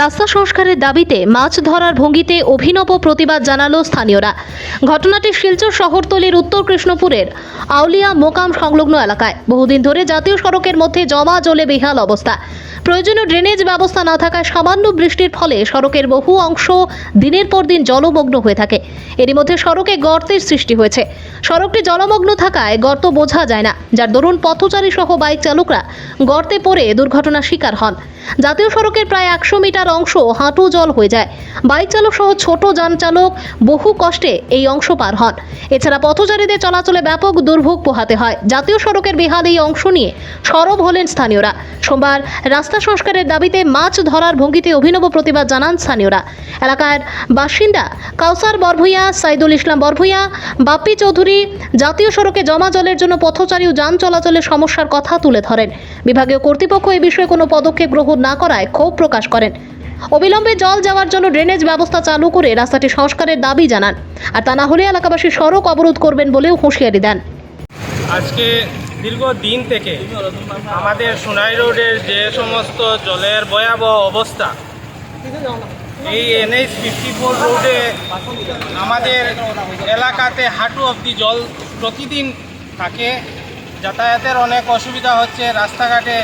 রাস্তা সংস্কারের দাবিতে মাছ ধরার ভঙ্গিতে অভিনব প্রতিবাদ জানালো স্থানীয়রা। ঘটনাটি শিলচর শহরতলির উত্তর কৃষ্ণপুরের আউলিয়া মোকাম সংলগ্ন এলাকায়। বহুদিন ধরে জাতীয় সড়কের মধ্যে জমা জলে বেহাল অবস্থা। প্রয়োজনীয় ড্রেনেজ ব্যবস্থা না থাকায় সামান্য বৃষ্টির ফলে সড়কের বহু অংশ দিনের পর দিন জলমগ্ন হয়ে থাকে। এরই মধ্যে সড়কে গর্তের সৃষ্টি হয়েছে। সড়কটি জলমগ্ন থাকায় গর্ত বোঝা যায় না, যার দরুন পথচারী সহ বাইক চালকরা গর্তে পড়ে দুর্ঘটনার শিকার হন। জাতীয় সড়কের প্রায় একশো মিটার অংশ হাঁটু জল হয়ে যায়। বাইক চালক সহ ছোট যান চালক বহু কষ্টে এই অংশ পার হন। এছাড়া পথচারীদের চলাচলে ব্যাপক দুর্ভোগ পোহাতে হয়। জাতীয় সড়কের বেহাল এই অংশ নিয়ে সরব হলেন স্থানীয়রা। সোমবার রাস্তা সংস্কারের দাবিতে মাছ ধরার ভঙ্গিতে অভিনব প্রতিবাদ জানান স্থানীয়রা। এলাকার বাসিন্দা কাউসার বরভুইয়া, সাইদুল ইসলাম বরভুইয়া, বাপ্পি চৌধুরী জাতীয় সড়কে জমা জলের জন্য পথচারী ও যান চলাচলের সমস্যার কথা তুলে ধরেন। বিভাগীয় কর্তৃপক্ষ এ বিষয়ে কোনো পদক্ষেপ গ্রহণ না করায় ক্ষোভ প্রকাশ করেন। অবিলম্বে জল যাওয়ার জন্য ড্রেনেজ ব্যবস্থা চালু করে রাস্তাটি সংস্কারের দাবি জানান। আর তা না হলে এলাকাবাসী সড়ক অবরোধ করবেন বলেও হুঁশিয়ারি দেন। আজকে দীর্ঘ দিন থেকে আমাদের সোনাই রোডের যে সমস্ত জলের ভয়াবহ অবস্থা, এই এনএইচ ফিফটি ফোর রোডে আমাদের এলাকাতে হাঁটু অবধি জল প্রতিদিন থাকে। যাতায়াতের অনেক অসুবিধা হচ্ছে, রাস্তাঘাটে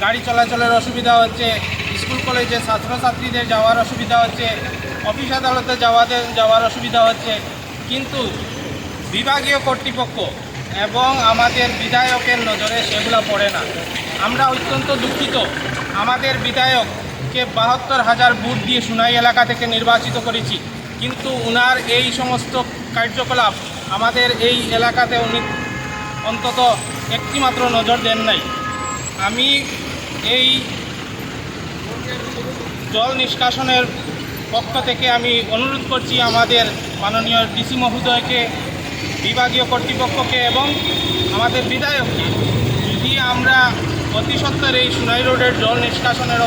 গাড়ি চলাচলের অসুবিধা হচ্ছে, স্কুল, কলেজে ছাত্রছাত্রীদের যাওয়ার অসুবিধা হচ্ছে, অফিস আদালতে যাওয়াতে যাওয়ার অসুবিধা হচ্ছে। কিন্তু বিভাগীয় কর্তৃপক্ষ এবং আমাদের বিধায়কের নজরে সেগুলো পড়ে না। আমরা অত্যন্ত দুঃখিত। আমাদের বিধায়ককে বাহাত্তর হাজার ভোট দিয়ে সুনাই এলাকা থেকে নির্বাচিত করেছি। কিন্তু উনার এই সমস্ত কার্যকলাপ আমাদের এই এলাকাতে উনি অন্তত একটিমাত্র নজর দেন নাই। আমি এই জল নিষ্কাশনের পক্ষ থেকে আমি অনুরোধ করছি আমাদের মাননীয় ডিসি মহোদয়কে, বিভাগীয় কর্তৃপক্ষকে এবং আমাদের বিধায়ককে, যদি আমরা অতি সত্বর এই সুনাই রোডের জল নিষ্কাশনের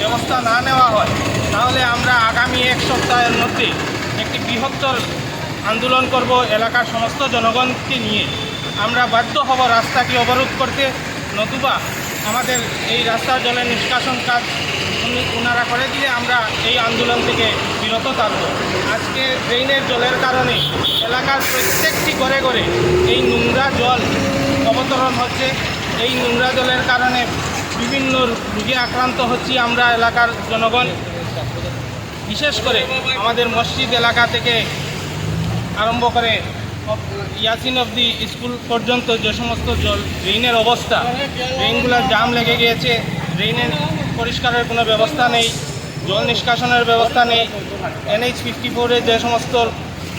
ব্যবস্থা না নেওয়া হয়, তাহলে আমরা আগামী এক সপ্তাহের মধ্যে একটি বৃহত্তর আন্দোলন করব এলাকার সমস্ত জনগণকে নিয়ে। আমরা বাধ্য হব রাস্তাকে অবরোধ করতে, নতুবা আমাদের এই রাস্তার জলের নিষ্কাশন কাজ উনি ওনারা করে দিলে আমরা এই আন্দোলন থেকে বিরত থাকব। আজকে ড্রেনের জলের কারণে এলাকার প্রত্যেকটি ঘরে ঘরে এই নোংরা জল অবতরণ হচ্ছে। এই নোংরা জলের কারণে বিভিন্ন রোগে আক্রান্ত হচ্ছি আমরা এলাকার জনগণ। বিশেষ করে আমাদের মসজিদ এলাকা থেকে আরম্ভ করে ইয়াসিন অবধি স্কুল পর্যন্ত যে সমস্ত জল, ড্রেনের অবস্থা, ড্রেনগুলোর জাম লেগে গিয়েছে, ড্রেনের পরিষ্কারের কোনো ব্যবস্থা নেই, জল নিষ্কাশনের ব্যবস্থা নেই, এনএইচ ফিফটি ফোরে যে সমস্ত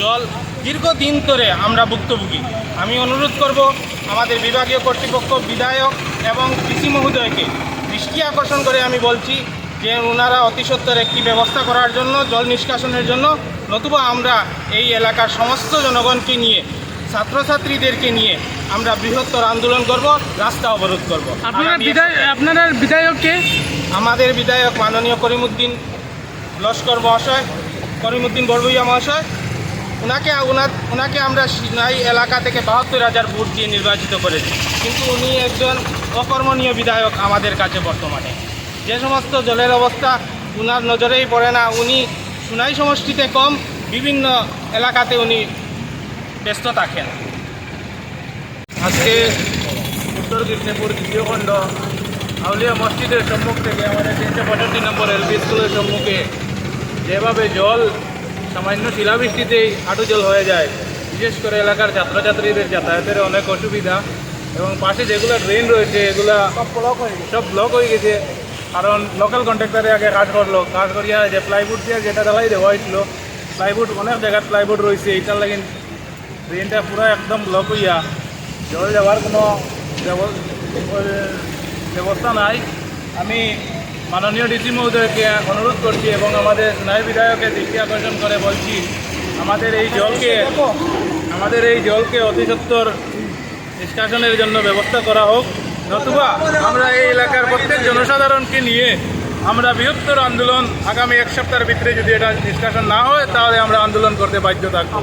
জল দীর্ঘদিন ধরে আমরা ভুক্তভোগী। আমি অনুরোধ করব আমাদের বিভাগীয় কর্তৃপক্ষ, বিধায়ক এবং কৃষি মহোদয়কে দৃষ্টি আকর্ষণ করে আমি বলছি যে ওনারা অতি সত্বর একটি ব্যবস্থা করার জন্য, জল নিষ্কাশনের জন্য নতুবা আমরা এই এলাকার সমস্ত জনগণকে নিয়ে ছাত্রছাত্রীদেরকে নিয়ে আমরা বৃহত্তর আন্দোলন করব রাস্তা অবরোধ করব। আপনারা বিধায়ক। আপনারা বিধায়ককে আমাদের বিধায়ক মাননীয় করিমুদ্দিন লস্কর মহাশয় করিমুদ্দিন বড়বইয়া মহাশয়। ওনাকে ওনার ওনাকে আমরা সিনাই এলাকা থেকে বাহাত্তর হাজার ভোট দিয়ে নির্বাচিত করেছি। কিন্তু উনি একজন অকর্মণীয় বিধায়ক আমাদের কাছে বর্তমানে। যে সমস্ত জলের অবস্থা উনার নজরেই পড়ে না। উনি সুনাই সমষ্টিতে কম, বিভিন্ন এলাকাতে উনি ব্যস্ত থাকেন। আজকে উত্তর কৃষ্ণপুর দ্বিতীয় খণ্ড আউলিয়া মসজিদের সম্মুখ থেকে আমাদের তিনশো পঁয়ষট্টি নম্বর এলপি স্কুলের সম্মুখে যেভাবে জল, সামান্য শিলাবৃষ্টিতেই হাঁটু জল হয়ে যায়, বিশেষ করে এলাকার ছাত্রছাত্রীদের যাতায়াতের অনেক অসুবিধা এবং পাশে যেগুলো ড্রেন রয়েছে, এগুলা সব ব্লক হয়ে সব ব্লক হয়ে গেছে। কারণ লোকাল কন্ট্রাক্টারে আগে কাজ করল। কাজ করিয়া যে প্লাইউড দিয়ে যেটা ঢালাই দেওয়া হয়েছিল প্লাইউড অনেক জায়গায় প্লাইউড রয়েছে, এইটার লাগে ড্রেনটা পুরো একদম ব্লক হইয়া জল যাওয়ার কোনো ব্যবস্থা নাই। আমি মাননীয় ডিসি মহোদয়কে অনুরোধ করছি এবং আমাদের ন্যায় বিধায়কের দৃষ্টি আকর্ষণ করে বলছি, আমাদের এই জলকে, আমাদের এই জলকে অতি নিষ্কাশনের জন্য ব্যবস্থা করা হোক। নতুবা আমরা এই এলাকার প্রত্যেক জনসাধারণকে নিয়ে আমরা বৃহত্তর আন্দোলন আগামী এক সপ্তাহের ভিতরে যদি এটা নিষ্কাশন না হয়, তাহলে আমরা আন্দোলন করতে বাধ্য থাকব।